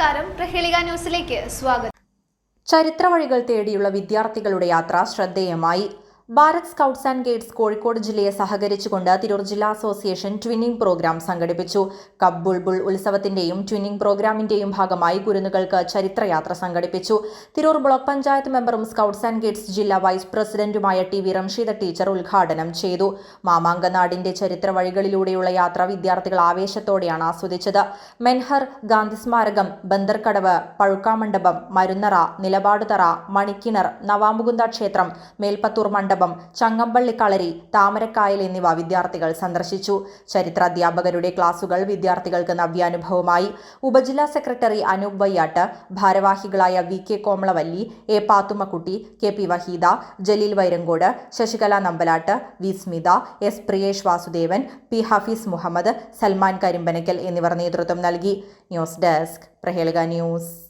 നമസ്കാരം. പ്രഹേളിക ന്യൂസിലേക്ക് സ്വാഗതം. ചരിത്രവഴികൾ തേടിയുള്ള വിദ്യാർത്ഥികളുടെ യാത്ര ശ്രദ്ധേയമായി. Bharat scouts and guides Kozhikode ജില്ലയെ സഹകരിച്ചുകൊണ്ട് തിരൂർ ജില്ലാ അസോസിയേഷൻ ട്വിന്നിംഗ് പ്രോഗ്രാം സംഘടിപ്പിച്ചു. കബ് ബുൾബുൾ ഉത്സവത്തിന്റെയും ട്വിന്നിംഗ് പ്രോഗ്രാമിന്റെയും ഭാഗമായി കുരുന്നുകൾക്ക് ചരിത്രയാത്ര സംഘടിപ്പിച്ചു. തിരൂർ ബ്ലോക്ക് പഞ്ചായത്ത് മെമ്പറും സ്കൗട്ട്സ് ആൻഡ് ഗൈഡ്സ് ജില്ലാ വൈസ് പ്രസിഡന്റുമായ ടി വി റംഷീദ ടീച്ചർ ഉദ്ഘാടനം ചെയ്തു. മാമാങ്കനാടിന്റെ ചരിത്ര വഴികളിലൂടെയുള്ള യാത്ര വിദ്യാർത്ഥികൾ ആവേശത്തോടെയാണ് ആസ്വദിച്ചത്. മെൻഹർ ഗാന്ധി സ്മാരകം ബന്ദർക്കടവ് പഴുക്കാമണ്ഡപം മരുന്നറ നിലപാടുതറ മണിക്കിണർ നവാമുകുന്ദ ക്ഷേത്രം മേൽപ്പത്തൂർ മണ്ഡപം ചങ്ങമ്പള്ളി കളരി താമരക്കായൽ എന്നിവ വിദ്യാർത്ഥികൾ സന്ദർശിച്ചു. ചരിത്രാധ്യാപകരുടെ ക്ലാസുകൾ വിദ്യാർത്ഥികൾക്ക് നവ്യാനുഭവമായി. ഉപജില്ലാ സെക്രട്ടറി അനൂപ് വയ്യാട്ട് ഭാരവാഹികളായ V K Komalavalli A Pathummakutty K P Waheeda Jaleel Vairankode Sasikala Nambalat V Smitha S Priyesh Vasudevan P Hafeez Muhammad Salman Karimbanakkal എന്നിവർ നേതൃത്വം നൽകി. News desk Prahelika news.